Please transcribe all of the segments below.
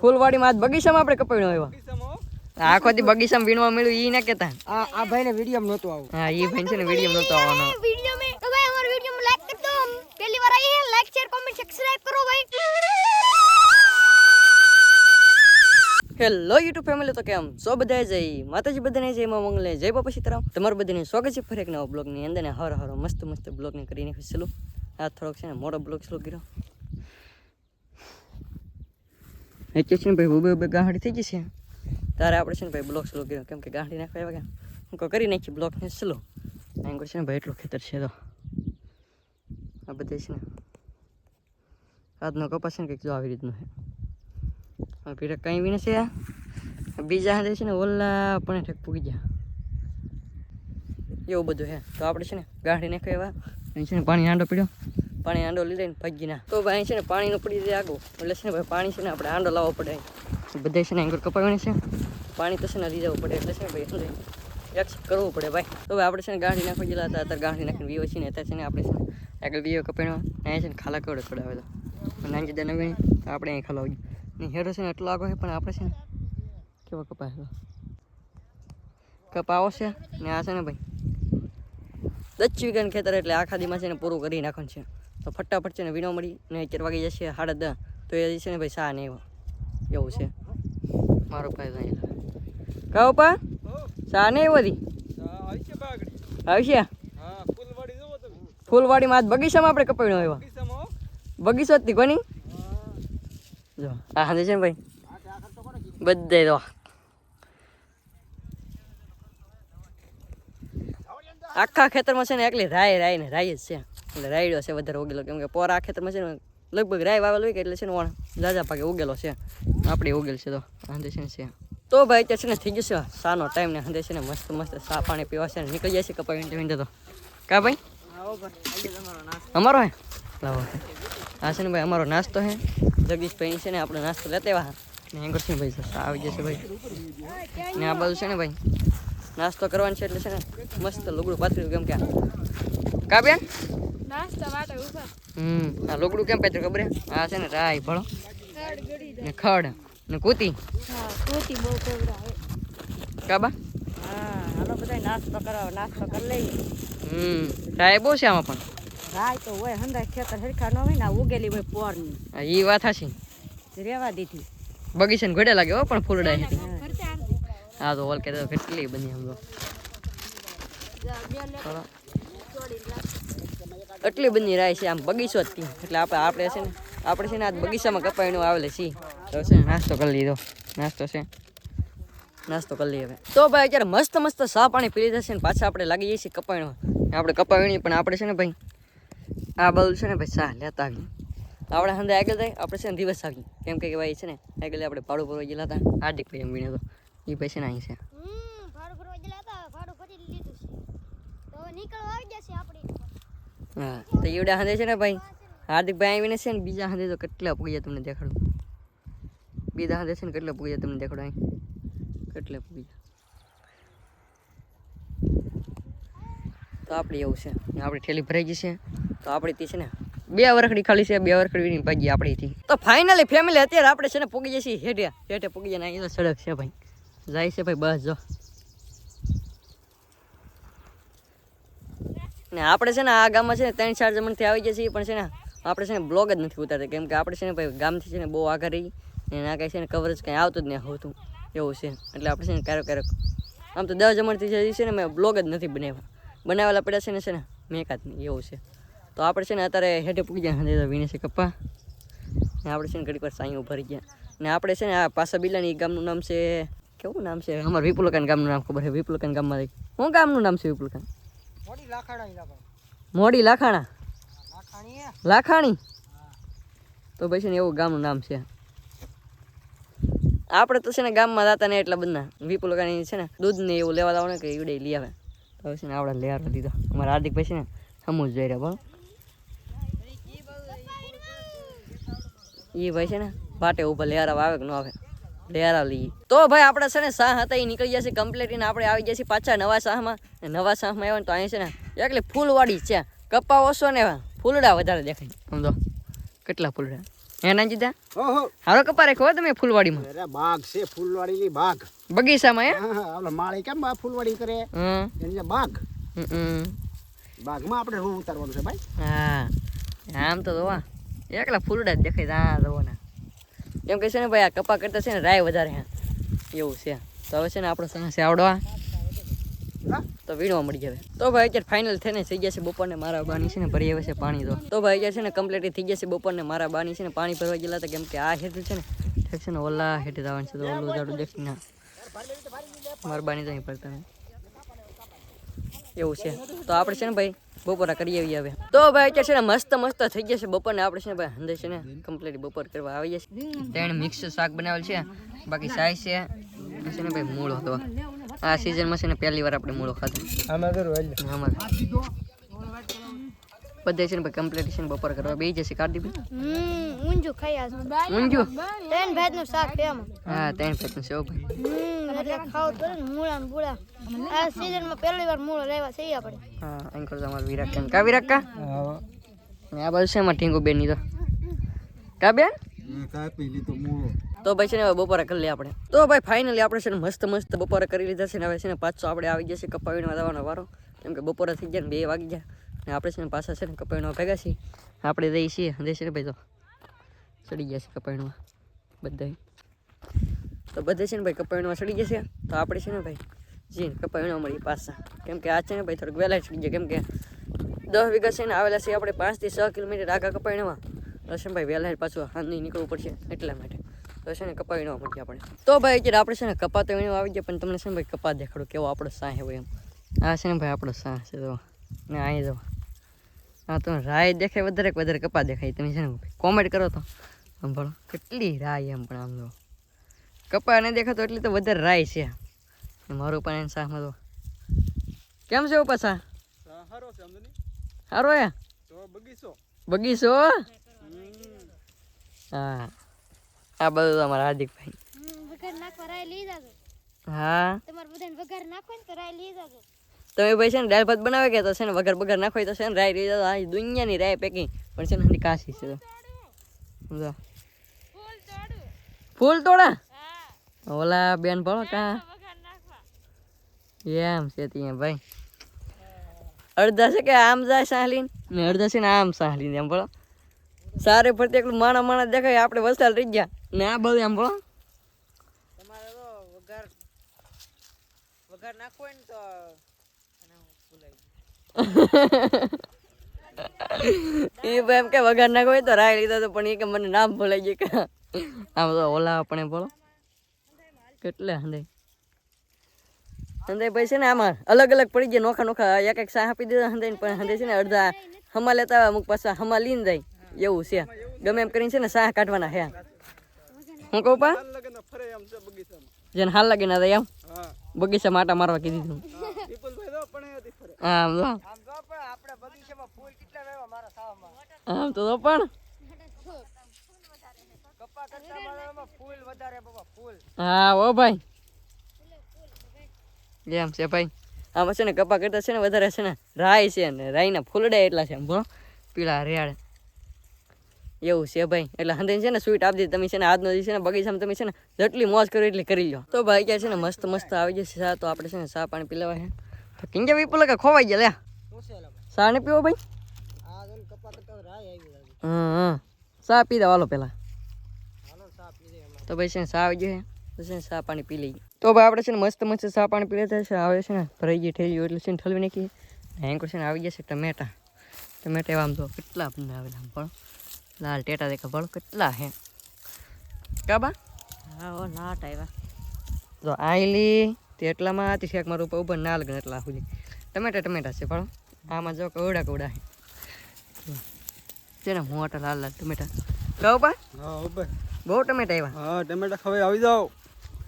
ફૂલવાડીમાં આજ બગીચામાં આપણે કપાણો આવ્યા. આખો દી બગીચામાં વીણવા મળ્યું ઈ ના કેતા. આ આ ભાઈને વિડિયો નહોતો આવું હા ઈ ભાઈ છે ને વિડિયો નહોતો આવવાનો વિડિયો મે તો ભાઈ અમારો વિડિયો લાઈક કર પહેલી વાર આવી લાઈક શેર કમેન્ટ સબસ્ક્રાઇબ કરો ભાઈ. હેલો યુટ્યુબ ફેમિલી તો કેમ? સો બધા જય. માતાજી બધાને જય માં મંગલે. જય બાપા સીતારામ. તમારું બધાને સ્વાગત છે ફરી એક નવા બ્લોગની અંદર ને હર હર મસ્ત મસ્ત બ્લોગને કરીને ખુશેલું આ થોડોક છે ને મોટો બ્લોગ સ્લો કર્યો. એટલે છે ને ભાઈ ઉભે ઉભે ગાંડી થઈ છે. તારે આપણે છે ને ભાઈ બ્લોક સ્લો કર્યો. કેમ કે ગાંઠી નાખવા આવ્યા હું કહું, કરી નાખી બ્લોકને સ્લો એમ છે ને ભાઈ, એટલું ખેતર છે તો. આ બધે છે ને. આજનો કપાસ છે ને કંઈક જો આવી રીતનું છે. હવે કંઈ બી નથી બીજા હાથે છે ને ઓલા પણ ઠેક પૂગી ગયા. એવું બધું હે તો આપણે છે ને ગાંઠી નાખ્યો એવા છે ને પાણી આંડો પીડ્યો. પાણી આંડો લીધે લઈને ભાગી ના તો ભાઈ છે ને પાણીનું પડી જાય આગો એટલે છે ને ભાઈ પાણી છે ને આપણે આંડો લાવવો પડે બધા છે ને એંગર કપાવીને છે પાણી તો છે ને લઈ પડે એટલે છે ને ભાઈ કરવું પડે ભાઈ તો ભાઈ આપણે છે ને ગાંઠી નાખવા ગયેલા હતા અત્યારે ગાંઠી નાખીને વિવો છે ને અત્યારે છે ને આપણે છે ને આગળ વિવો કપાણો અહીંયા છે ને ખાલા કવડે કડાવેલો નાની જતા નવી આપણે અહીં ખાલા ને હેડો છે ને એટલો આગો છે પણ આપણે છે ને કેવો કપાયેલો કપાવો છે ને આ છે ને ભાઈ દસ વીઘાનું ખેતર એટલે આખા દીમાં છે ને પૂરું કરી નાખવાનું છે તો ફટાફટ છે ને વીણો મળી ને ચાર વાગી જશે સાડા દસ. તો એ છે ને ભાઈ સા નહીં એવું એવું છે. મારો ભાઈ ભાઈ. કહો પા સા નહીં છે આવશે? ફૂલવાડીમાં આજ બગીચામાં આપણે કપાવીનો આવ્યા. બગીચો જ કોની? જો, આ સાંજે છે ને ભાઈ. બધે તો. આખા ખેતરમાં છે ને એકલી રાય રાય ને રાય જ છે. એટલે રાયડો છે, વધારે ઉગેલો. કેમ કે પોરા ખેતરમાં છે ને, લગભગ રાય વાવેલો હોય કે એટલે છે ને વણ જાજા પાકે ઉગેલો છે. આપણે ઉગેલ છે તો, હાંધે છે ને છે. તો ભાઈ અત્યારે છે ને થઈ ગયું છે, સાનો ટાઈમ ને હાંધે છે ને મસ્ત મસ્ત સા પાણી પીવા છે ને નીકળી જાય છે કપાઈ વીંટે વીંટે તો. કા ભાઈ? અમારો હે? આ છે ને ભાઈ અમારો નાસ્તો હે. જગદીશભાઈ છે ને આપણે નાસ્તો લેતા આવ્યા ને છે ભાઈ સસ્તા આવી જશે ભાઈ. ને આ બાજુ છે ને ભાઈ, નાસ્તો કરવાનો છે એટલે છે ને, મસ્ત લુગડું પાથર્યું કેમ કે કા હમ આ લોકડું કેમ પેત્ર ખબર આ છે ને રાય ફળો. ને ખડ. ને કૂતી. હા કૂતી બહુ કવરાવે કાબા હા હાલો બધાય નાસ્તો કરાવો નાસ્તો કરી લઈ હમ રાય બહુ છે આમાં પણ. રાય તો હોય હંધાય ખેતર હરખા ન હોય ને ઉગેલી હોય પોરની. હા ઈ વાત હશે રેવા દીધી. બગીચાને ઘડે લાગે હો પણ ફૂલડા હા તો ઓલ કે તો કેટલી બની આમ તો. એટલી બધી રાય છે, આમ બગીચો જ હતી એટલે આપણે આપણે છે ને આપણે છે ને આજ બગીચામાં કપાયણું આવેલે છીએ તો છે નાસ્તો કરી લીધો. નાસ્તો છે. નાસ્તો કરી લઈએ હવે. તો ભાઈ અત્યારે મસ્ત મસ્ત સા પાણી પી લીધા છે ને પાછા આપણે લાગી જઈએ છીએ કપાયણું. આપણે કપાયણી પણ આપણે છે ને ભાઈ આ બધું છે ને ભાઈ સા લેતા આવી આપણે હંદે આગળ થાય આપણે છે ને દિવસ આવીએ. કેમ કે ભાઈ છે ને આગળ આપણે ભાડું ભરવા ગયેલા હતા. હાર્દિક ભાઈ એમ વીણે તો. એ ભાઈ છે ને અહીં છે. ભાડું ભરવા ગયેલા હતા છે. આવી આપણે. હા, તો એવડા હાંધે છે ને ભાઈ? હાર્દિક ભાઈ આવીને છે ને બીજા હાંધે તો કેટલા પૂગ્યા તમને દેખાડું? બીજા હાંધે છે ને કેટલા પૂગ્યા તમને દેખાડું અહીં? કેટલા પૂગ્યા? તો આપણે એવું છે આપણી ઠેલી ભરાઈ ગઈ છે. તો આપણી થી છે ને બે વરખડી ખાલી છે, બે વરખડી ભાગી આપણીથી તો. ફાઇનલી ફેમિલી અત્યારે આપણે છે ને પૂગી જઈએ હેઠે હેઠે પૂગી જાય ને અહીં સડક છે ભાઈ. જાય છે ભાઈ બસ જો. ને આપણે છે ને આ ગામમાં છે ને ત્રણ ચાર જમણથી આવી જઈએ છીએ પણ છે ને આપણે છે ને બ્લોગ જ નથી ઉતારતા કેમ કે આપણે છે ને ભાઈ ગામથી છે ને બહુ આગળ રહી ને ના કાંઈ છે ને કવરેજ કંઈ આવતું જ નહીં હોતું એવું છે એટલે આપણે છે ને ક્યારેક ક્યારેક આમ તો દસ જમણથી જે છે ને મેં બ્લોગ જ નથી બનાવ્યા બનાવેલા પડ્યા છે ને છે ને મેં એકાદ એવું છે તો આપણે છે ને અત્યારે હેઠે પૂગી ગયા વીણે છે કપ્પા ને આપણે છે ને ઘડીક વાર સાંઈ ઉભરી ગયા ને આપણે છે ને આ પાસા બિલાની ગામનું નામ છે કેવું નામ છે અમારું વિપુલકાન ગામનું નામ ખબર છે વિપુલકાન ગામમાં હું ગામનું નામ છે વિપુલકાન મોડી ભાઈ. લાખાણા? લાખાણી તો પછી ને એવું ગામનું નામ છે. આપણે તો છે ને ગામમાં જતા ને એટલા બધા વિપુલ કાની છે ને દૂધ ને એવું લેવા લાવો ને કે ઈવડે લઈ આવે. તો પછી છે ને આવડે આવવા દીધો. અમારા હાર્દિક છે ને સમૂહ જઈ રહ્યા બરાબર એ ભાઈ છે ને પાટે ઉપર લેવા આવે કે ન આવે. લઈએ તો ભાઈ આપણે છે ને શાહ હતા એ નીકળી જશે કમ્પ્લીટ ને આપણે આવી જશે પાછા નવા શાહમાં નવા શાહમાં આવ્યા ને તો અહીં છે ને એકલી ફૂલવાડી છે. કપ્પા ઓછો ને ફૂલડા વધારે દેખાય. સમજો? કેટલા ફૂલડા? એના ઓહો હારો કપા રાખ્યો હો તમે ફૂલવાડીમાં? અરે બાગ છે ફૂલવાડીની બાગ. બગીચામાં હે? ઓલા માળી કેમ બા ફૂલવાડી કરે? હમ. એની બાગ. બાગમાં આપણે રૂ ઉતારવાનું છે ભાઈ? હા. આમ તો જોવા. એકલા ફૂલડા જ દેખાય હા જોવો ને એમ કે છે ને ભાઈ આ કપા કરતા છે ને રાય વધારે હા એવું છે તો હવે છે ને આપણો સમય છે આવડવા હા તો વીણવા મળી જાય તો ભાઈ અત્યારે ફાઇનલ થઈને થઈ ગયા છે બપોરને મારા બાની છે ને ભરી આવે છે પાણી તો તો ભાઈ અત્યારે છે ને કમ્પ્લીટ થઈ જશે બપોરને મારા બાની છે ને પાણી ભરવા ગયેલા હતા કેમ કે આ હેઠું છે ને ઠેક છે ને ઓલા હેઠે જવાનું છે તો ઓલું જાડું દેખ ના મારા બાની તો અહીં ભરતા એવું છે તો આપણે છે ને ભાઈ બપોરા કરી આવીએ આવે તો ભાઈ અત્યારે છે ને મસ્ત મસ્ત થઈ જશે બપોરને. આપણે છે ને ભાઈ હંદે છે ને કમ્પ્લીટ બપોર કરવા આવી જશે ત્રણ મિક્સ શાક બનાવેલ છે. બાકી સાઈ છે. છે ને ભાઈ મૂળો હતો. આ સિઝનમાં છે ને પહેલી વાર આપણે મૂળો ખાધો. આમાં બધે છે ને ભાઈ કમ્પ્લીટ છે ને બપોર કરવા. બે જશે કાઢી ભાઈ હમ ઊંજું ખાઈ ઊંઘ્યું ત્રણ ભાતનું શાક છે હા ત્રણ પેકનું નું હો ભાઈ. એટલે ખાવું પડે મૂળા ને બુળા આ season માં પહેલી વાર મૂળો લેવા છે આપણે. હા અહીં કરતો અમારે વિરાટ કા વિરાટ કા ને આ બાજુ છે એમાં ટીંગુ બેનની તો. કા બેન? કાપી લીધો મૂળો. તો ભાઈ છે ને બપોરે કરી લઈએ આપણે. તો ભાઈ ફાઇનલી આપણે છે ને મસ્ત મસ્ત બપોરે કરી લીધા છે ને હવે છે ને પાછો આપણે આવી જશે કપાવીને જવાનો વારો. કેમ કે બપોરે થઈ ગયા ને બે વાગી ગયા. ને આપણે છે ને પાછા છે ને કપાવીને ભેગા છીએ. આપણે જઈએ છીએ. દે ને ભાઈ તો. ચડી ગયા છે કપાવીમાં બધા તો બધે છે ને ભાઈ કપાવીણમાં ચડી જશે તો આપણે છે ને ભાઈ જી કપાવીણમાં મળીએ પાછા કેમ કે આ છે ને ભાઈ થોડુંક વહેલા ચડી જાય કેમ કે દસ વીઘા છે ને આવેલા છે આપણે પાંચથી છ કિલોમીટર આગળ કપાવીણમાં રશનભાઈ વહેલા પાછું હાંડી નીકળવું પડશે એટલા માટે તો છે ને કપા વીણવા મળીએ આપણે તો ભાઈ અત્યારે આપણે છે ને કપા તો વીણવા આવી ગયા પણ તમને છે ને ભાઈ કપા દેખાડો કેવો આપણો સાહ હોય એમ આ છે ને ભાઈ આપણો સાહ છે તો ને અહીં જો હા તો રાય દેખાય વધારે વધારે કપા દેખાય તમે છે ને કોમેન્ટ કરો તો સાંભળો કેટલી રાય એમ પણ આમ જો કપા નહીં દેખાતો એટલે તો વધારે રાય છે. મારું પણ એને શાહમાં તો કેમ છે ઉપા શાહ સારો છે સારો હે? બગીચો. બગીચો? હા. આ બધું તો અમારા હાર્દિકભાઈ. લઈ હા? તમારે બધાને વઘાર નાખો ને તો રાય તમે ભાઈ છે ને દાળ ભાત બનાવે કે તો છે ને વગર બગર નાખો તો છે ને રાય રહી આ દુનિયાની રાય પેકિંગ પણ છે ને કાશી છે ફૂલ તોડા? ઓલા બેન ભણો કા એમ છે ત્યાં ભાઈ અડધા છે કે આમ જાય સાહલીન ને અડધા છે ને આમ સાહલીન એમ ભણો સારે ફરતી એકલું માણા માણા દેખાય આપણે વસાલ રહી ગયા ને આ બધું એમ ભણો તમારે તો વઘાર વઘાર નાખવો ને તો એ ભાઈ એમ કે વગાડ નાખો હોય તો રાય લીધા તો પણ એ કે મને નામ ભૂલાઈ ગયું કે આમ તો ઓલા આપણે બોલો કેટલા હંદે હંદે ભાઈ છે ને આમાં અલગ અલગ પડી જાય નોખા નોખા એક એક સાહ આપી દીધા હંદે પણ હંદે છે ને અડધા હમા લેતા આવે અમુક પાછા હમા લઈને જાય. એવું છે. ગમે એમ કરીને છે ને સાહ કાઢવાના હે હું કહું પા? લગન ફરે એમ છે બગીચામાં જેને હાલ લાગે ના એમ બગીચા માટા મારવા કીધી તું. આમ તો પણ આપણે બગીચામાં ફૂલ કેટલા વાવ્યા મારા સાવમાં આમ તો તો પણ કપા કરતા મારામાં ફૂલ વધારે બાબા ફૂલ હા ઓ ભાઈ. એમ છે ભાઈ. આમાં છે ને કપા કરતા છે ને વધારે છે ને રાય છે ને રાયના ફૂલડા એટલા છે બોલો પીળા રેડ. એવું છે ભાઈ. એટલે છે ને સ્વીટ આપી દીધી તમે છે ને આજનો દિવસ છે ને બગીચામાં તમે છે ને જેટલી મોજ કરો એટલી કરી લો તો ભાઈ ક્યાં છે ને મસ્ત મસ્ત આવી જશે સા તો આપણે છે ને સા પાણી પીલાવા છે તો કિંજા વિપુલ કે ખોવાઈ ગયા લે ચા ને પીવો ભાઈ? સા હા હા પી દે વાલો પેલા હાલો સાપ લીધે હમણાં તો ભાઈ છે ને સા આવી ગયો છે તો ને સા પાણી પી લઈએ. તો ભાઈ આપણે છે ને મસ્ત મસ્ત સા પાણી પી લેતા છે આવે છે ને ભરાઈ ગઈ ઠેલી એટલે છે ને ઠલવી નાખીએ એંકો છે ને આવી જશે ટમેટા. ટમેટા એવા આમ તો કેટલા આપણને આવેલા આમ પણ. લાલ ટેટા દેખા ભણો કેટલા હે. કાબા હા ઓ નાટ આવ્યા તો આઈલી તે એટલામાં હતી શેક મારું ઉપર ઉપર ના લગ્ન એટલા સુધી. ટમેટા ટમેટા છે પણ આમાં જો કવડા કવડા હે. છે ને મોટા લાલ લાલ ટમેટા. કહો બા. હા ઉપર બહુ ટમેટા આવ્યા. હા ટમેટા ખવાઈ આવી જાઓ.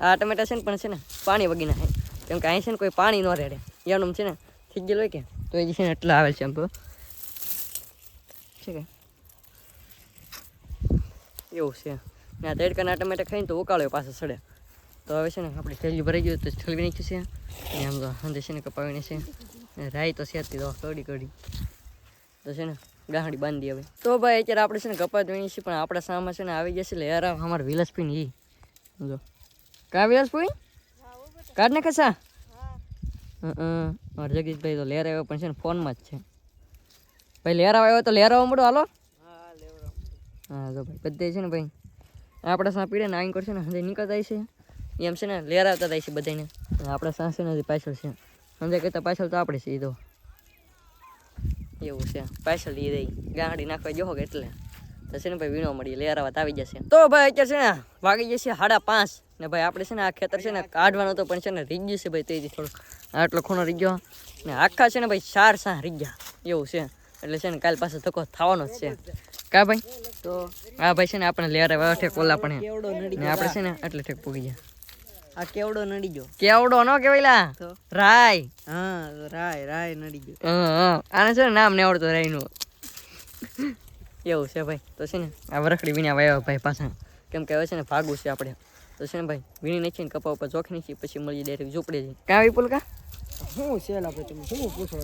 આ ટમેટા છે ને પણ છે ને પાણી વગી ના કેમ કે અહીં છે ને કોઈ પાણી ન રેડે. એનું છે ને થઈ ગયેલું હોય કે તો એ છે ને એટલા આવે છે એમ તો. છે કે? એવું છે. ને આ તડકાના ટમેટા ખાઈને તો ઉકાળ્યો પાછો સડે. તો હવે છે ને આપણે થેલી ભરાઈ ગયું તો ઠલવી નાખ્યું છે. ને આમ તો હંદે છે ને કપાવીને છે. રાઈ તો છે તો કડી કડી. તો છે ને ગાહડી બાંધી હવે. તો ભાઈ અત્યારે આપણે છે ને કપાત વીણી છીએ પણ આપણા સામે છે ને આવી જશે લેરા અમારે વિલાસપીન ઈ. જો. કા વિલાસપુઈ કાઢ ને ખસા? હં. મારે જગદીશભાઈ તો લેર આવ્યો પણ છે ને ફોનમાં જ છે. ભાઈ લેર આવ્યો તો લેર આવવા મળો હાલો? હા જો ભાઈ બધે છે ને ભાઈ. આપણા સાં પીડે ને આઈન કરશે ને હંજે નીકળતા છે. એમ છે ને લેર આવતા થાય છે બધાને આપણા સાસે છે ને પાછળ છે. હંજે કહેતા પાછળ તો આપણે છે એ તો. એવું છે. પાછળ લઈ રહી. ગાંડી નાખવા કે એટલે. તો છે ને ભાઈ વીણો મળી વાત આવી જશે. તો ભાઈ અત્યારે છે ને વાગી જશે સાડા પાંચ. ને ભાઈ આપણે છે ને આ ખેતર છે ને કાઢવાનું તો પણ છે ને રીગ્યું છે ભાઈ તેથી થોડુંક. આટલો ખૂણો રીગ્યો ને આખા છે ને ભાઈ ચાર સાં રીગ્યા એવું છે. એટલે છે ને કાલ પાસે ધક્કો થવાનો જ છે. કા ભાઈ? તો આ ભાઈ છે ને આપણે લેરા વાળા ઠેક ઓલા પણ આપણે છે ને એટલે ઠેક પૂગી ગયા. આ કેવડો નડી ગયો. કેવડો ન કેવાયલા તો? રાય. હા રાય રાય નડી ગયો. હં, હં. આને છે ને નામ ને આવડતો રાયનું એવું છે ભાઈ. તો છે ને આ વરખડી વીણ્યા વાવ્યા ભાઈ પાછા. કેમ કે હવે છે ને ભાગવું છે આપણે. તો છે ને ભાઈ વીણી નાખીને કપા ઉપર ચોખી નાખી પછી મળી ડાયરેક્ટ ઝૂંપડે જઈ કાં વિપુલ કા શું છે ભાઈ તમે? શું પૂછો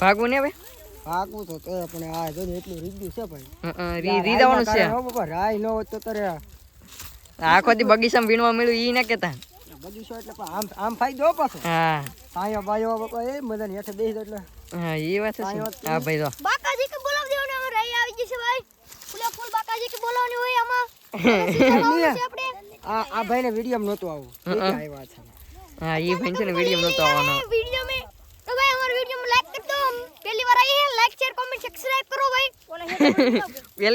ભાગવું ને હવે? ભાગવું તો તો પણ આ જો ને એટલું રીગ્યું છે ભાઈ. રી રીદાવાનું છે. હો બાપા રાય ન હોત તો તારે આખો દી બગીચામાં વીણવા મળ્યું ઈ ના બધું છો એટલે આમ આમ ફાયદો પાછો. હા. સાયો બાયો બાપા એ મદન હેઠે બેસી દો એટલે. હા એ વાત છે. હા ભાઈ તો બાકાજી કે બોલાવ દેવાનો અમે રહી આવી જશે ભાઈ. ફૂલે ફૂલ બાકાજી કે બોલાવની હોય આમાં? આ ભાઈને વીડિયો નહોતો આવું. હા એ ભાઈ છે. ને વીડિયો નહોતો આવવાનો. પહેલી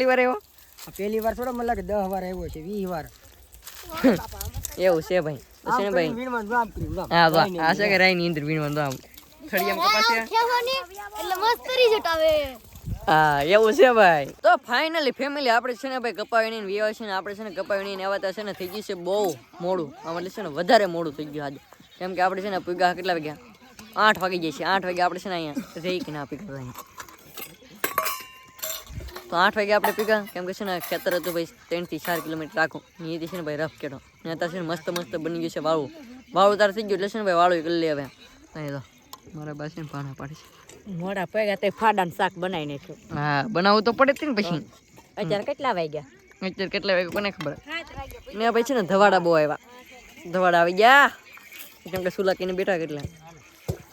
વાર આવી પહેલી વાર થોડો મને લાગે વાર આવ્યો છે 20 વાર. એવું છે ભાઈ. છે ને ભાઈ. હા વાહ. આ છે કે રાઈ ની અંદર વીણવાનું આમ. થળિયામાં કપાસ છે એટલે મસ્ત રિઝલ્ટ આવે. હા એવું છે ભાઈ. તો ફાઇનલી ફેમિલી આપણે છે ને ભાઈ કપાવીની ને છે ને આપણે છે ને કપાવીની ને આવા છે ને થઈ ગયું છે બહુ મોડું. આમ એટલે છે ને વધારે મોડું થઈ ગયું આજે. કેમ કે આપણે છે ને પૂગા કેટલા વાગ્યા? આઠ વાગી જાય છે. આઠ વાગે આપણે છે ને અહીંયા રહી કે ના પીગા તો આઠ વાગે આપણે પીગા કેમ કે છે ને ખેતર હતું ભાઈ ત્રણથી ચાર કિલોમીટર રાખું. અહીંયાથી છે ને ભાઈ રફ કેટો ને અત્યારે છે ને મસ્ત મસ્ત બની ગયું છે વાળું. વાળું તારે થઈ ગયું એટલે છે ને ભાઈ વાળું કરી લે હવે. અહીં તો મારા પાસે ને પાના પાડી છે. મોડા પૈગા તે ફાડાનું શાક બનાવી નાખ્યું. હા બનાવવું તો પડે જ ને પછી. અત્યારે કેટલા વાગ્યા? અત્યારે કેટલા વાગે કોને ખબર? ને પછી છે ને ધવાડા બહુ આવ્યા ધવાડા આવી ગયા. કેમ કે સુલાકીને બેઠા કેટલા.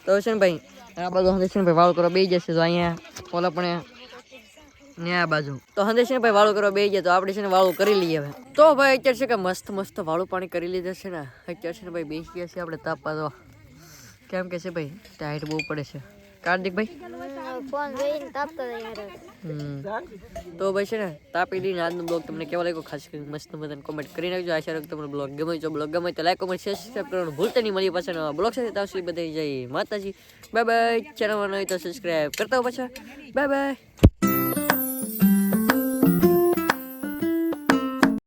તો છે ને ભાઈ આ બાજુ હંદે છે ને ભાઈ વાળું કરવા બે જશે તો અહીંયા. ઓલા પણ ને આ બાજુ. તો હંદે છે ને ભાઈ વાળું કરવા બે જાય તો આપણે છે ને વાળું કરી લઈએ હવે. તો ભાઈ અત્યારે છે કે મસ્ત મસ્ત વાળું પાણી કરી લીધા છે ને. અત્યારે છે ને ભાઈ બેસી ગયા છે આપણે તાપવા તો. કેમ કે છે ભાઈ ટાઈટ બહુ પડે છે. કાર્તિકભાઈ ફોન જોઈને તાપતા યાર. હમ. તો ભાઈ છે ને તાપી દઈને આજનો બ્લોગ તમને કેવા લાગ્યો? ખાસ કરીને મસ્ત મજાને કોમેન્ટ કરી નાખજો આશા રાખું તમને બ્લોગ ગમે જો બ્લોગ ગમે તો લાઈક કોમેન્ટ શેર સબસ્ક્રાઈબ કરવાનું ભૂલતા નહીં. મળી પાછળ બ્લોગ સાથે. ત્યાં સુધી બધા જય માતાજી. બાય બાય ચેનલમાં નહીં તો સબસ્ક્રાઈબ કરતા હો પાછા. Bye bye